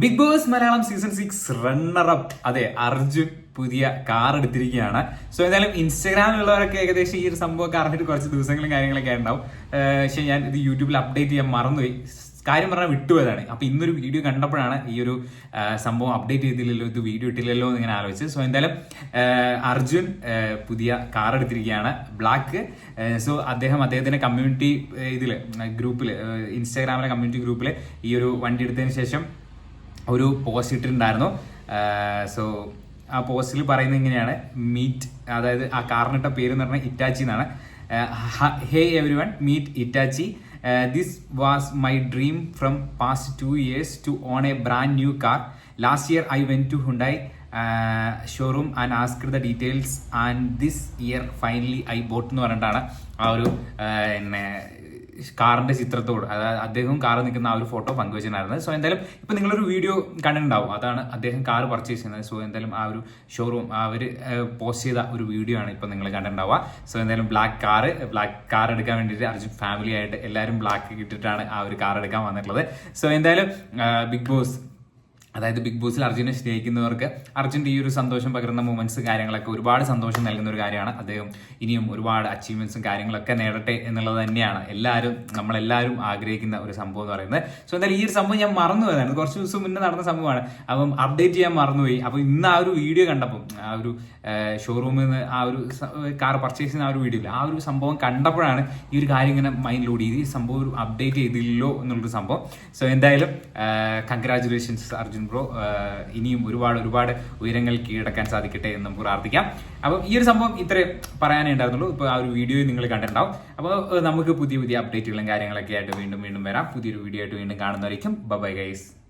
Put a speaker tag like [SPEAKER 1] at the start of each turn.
[SPEAKER 1] Bigg Boss Malayalam season six runner up അതെ അർജുൻ പുതിയ car എടുത്തിരിക്കുകയാണ്. സോ എന്തായാലും ഇൻസ്റ്റാഗ്രാമിലുള്ളവരൊക്കെ ഏകദേശം ഈ ഒരു സംഭവം അറിഞ്ഞിട്ട് കുറച്ച് ദിവസങ്ങളും കാര്യങ്ങളൊക്കെ ഉണ്ടാവും പക്ഷെ ഞാൻ ഇത് യൂട്യൂബിൽ അപ്ഡേറ്റ് ചെയ്യാൻ മറന്നുപോയി. കാര്യം പറഞ്ഞാൽ വിട്ടുപോയതാണ്. അപ്പൊ ഇന്നൊരു വീഡിയോ കണ്ടപ്പോഴാണ് ഈ ഒരു സംഭവം അപ്ഡേറ്റ് ചെയ്തില്ലല്ലോ ഇത് വീഡിയോ ഇട്ടില്ലല്ലോ എന്ന് ഇങ്ങനെ ആലോചിച്ച് സോ എന്തായാലും അർജുൻ പുതിയ കാർ എടുത്തിരിക്കുകയാണ് ബ്ലാക്ക് സോ അദ്ദേഹം അദ്ദേഹത്തിന്റെ കമ്മ്യൂണിറ്റി ഇതിൽ ഗ്രൂപ്പിൽ ഇൻസ്റ്റാഗ്രാമിലെ കമ്മ്യൂണിറ്റി ഗ്രൂപ്പിൽ ഈ ഒരു വണ്ടി എടുത്തതിന് ശേഷം ഒരു പോസ്റ്റ് ഇട്ടിട്ടുണ്ടായിരുന്നു. സോ ആ പോസ്റ്റിൽ പറയുന്നത് ഇങ്ങനെയാണ്. മീറ്റ് അതായത് ആ കാറിനിട്ട പേര് എന്ന് പറഞ്ഞാൽ ഇറ്റാച്ചി എന്നാണ്. Hey everyone meet Itachi. This was my dream from past two years to own a brand new car last year I went to Hyundai showroom and ask the details and this year finally I bought എന്ന് പറഞ്ഞിട്ടാണ് ആ ഒരു ആ, പിന്നെ കാറിന്റെ ചിത്രത്തോട് അതായത് അദ്ദേഹവും car നിൽക്കുന്ന ആ ഒരു ഫോട്ടോ പങ്കുവച്ചിട്ടുണ്ടായിരുന്നത്. സോ എന്തായാലും ഇപ്പൊ നിങ്ങളൊരു വീഡിയോ കണ്ടിട്ടുണ്ടാവും. അതാണ് അദ്ദേഹം കാർ പർച്ചേസ് ചെയ്യുന്നത്. സോ എന്തായാലും ആ ഒരു ഷോറൂം അവർ പോസ്റ്റ് ചെയ്ത ഒരു വീഡിയോ ആണ് ഇപ്പൊ നിങ്ങൾ കണ്ടിട്ടുണ്ടാവുക. സോ എന്തായാലും ബ്ലാക്ക് കാർ ബ്ലാക്ക് കാർ എടുക്കാൻ വേണ്ടിയിട്ട് അർജുൻ ഫാമിലി ആയിട്ട് എല്ലാവരും ബ്ലാക്ക് ഇട്ടിട്ടാണ് ആ ഒരു കാർ എടുക്കാൻ വന്നിട്ടുള്ളത്. സോ എന്തായാലും ബിഗ് ബോസ് അതായത് ബിഗ് ബോസിൽ അർജുനെ സ്നേഹിക്കുന്നവർക്ക് അർജുന്റെ ഈ ഒരു സന്തോഷം പകരുന്ന മൂമെന്റ്സ് കാര്യങ്ങളൊക്കെ ഒരുപാട് സന്തോഷം നൽകുന്ന ഒരു കാര്യമാണ്. അദ്ദേഹം ഇനിയും ഒരുപാട് അച്ചീവ്മെന്റ്സും കാര്യങ്ങളൊക്കെ നേടട്ടെ എന്നുള്ളത് തന്നെയാണ്. എല്ലാവരും നമ്മളെല്ലാവരും ആഗ്രഹിക്കുന്ന ഒരു സംഭവം എന്ന് പറയുന്നത്. സോ എന്തായാലും ഈ ഒരു സംഭവം ഞാൻ മറന്നു പോയതാണ്. കുറച്ച് ദിവസം മുന്നേ നടന്ന സംഭവമാണ്. അപ്പം അപ്ഡേറ്റ് ചെയ്യാൻ മറന്നുപോയി. അപ്പം ഇന്ന് ആ ഒരു വീഡിയോ കണ്ടപ്പം ആ ഒരു ഷോറൂമിൽ നിന്ന് ആ ഒരു കാർ പർച്ചേസ് ചെയ്യുന്ന ആ ഒരു വീഡിയോ ആ ഒരു സംഭവം കണ്ടപ്പോഴാണ് ഈ ഒരു കാര്യം ഇങ്ങനെ മൈൻഡിലൂടെ ഈ സംഭവം ഒരു അപ്ഡേറ്റ് ചെയ്തില്ലല്ലോ എന്നുള്ളൊരു സംഭവം. സോ എന്തായാലും കൺഗ്രാചുലേഷൻസ് അർജുൻ. ബ്രോ ഇനിയും ഒരുപാട് ഒരുപാട് ഉയരങ്ങൾ കീഴടക്കാൻ സാധിക്കട്ടെ എന്ന് നമുക്ക് പ്രാർത്ഥിക്കാം. അപ്പം ഈ ഒരു സംഭവം ഇത്രേ പറയാനേ ഉണ്ടായിരുന്നുള്ളൂ. ഇപ്പോൾ ആ ഒരു വീഡിയോ നിങ്ങൾ കണ്ടിട്ടുണ്ടാവും. അപ്പോൾ നമുക്ക് പുതിയ പുതിയ അപ്ഡേറ്റുകളും കാര്യങ്ങളൊക്കെ ആയിട്ട് വീണ്ടും വീണ്ടും വരാം. പുതിയൊരു വീഡിയോ ആയിട്ട് വീണ്ടും കാണുന്നതായിരിക്കും ബൈ ഗൈസ്